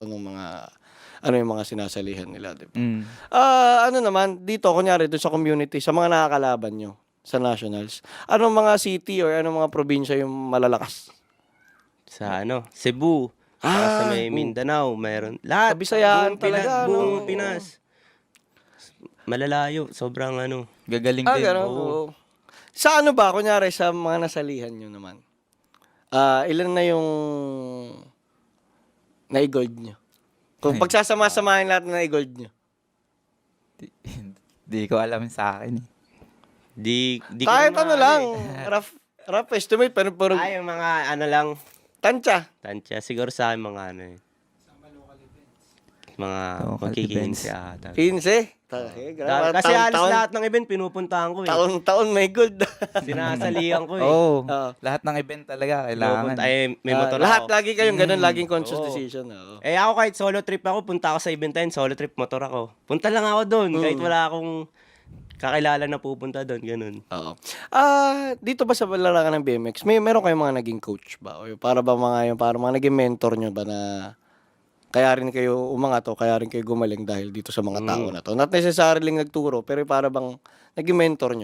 ng mga ano yung mga sinasalihan nila, di ba? Mm. Ah, ano naman, dito, kunyari, doon sa community, sa mga nakakalaban nyo, sa nationals, anong mga city or anong mga probinsya yung malalakas? Sa ano, Cebu. Ah, sa may. Mindanao, mayroon. Lahat. Sa Bisayaan buong Pinas, talaga, Buong no? Pinas. Malalayo. Sobrang ano. Gagaling Ah, din. ganun, Oo. oo. Sa ano ba, kunyari, sa mga nasalihan nyo naman, ah, ilan na yung na-gold nyo? Kung Ay. pagsasama-samahin lahat na na-gold nyo. Di ko alam sa akin eh. Di, di ko Kahit na ano maano lang, eh. rough, rough estimate, pero puro Ay, yung mga ano lang. tansya. Tansya. Siguro sa akin mga ano eh. Mga Local events. ata. 15. Tahe, Da- Kasi alis lahat ng event pinupuntahan ko eh. Taon-taon may gold. Sinasalihan ko eh. Oo. Oo. Lahat ng event talaga kailangan. Pinupunta, eh, may Ah, motor lahat ako. lagi kayong ganun, Mm, laging conscious oo. decision. Oo. Eh ako kahit solo trip ako, punta ako sa event yun, solo trip motor ako. Punta lang ako doon, kahit Mm. wala akong kakilala na pupunta doon, ganun. Oo. Ah, dito ba sa larangan ng BMX, may meron kayong mga naging coach ba? O para ba mga yung para mga naging mentor nyo ba na kaya rin kayo umangat o kaya rin kayo gumaling dahil dito sa mga tao Mm. na to? Not necessarily nagturo, pero para bang naging mentor nyo?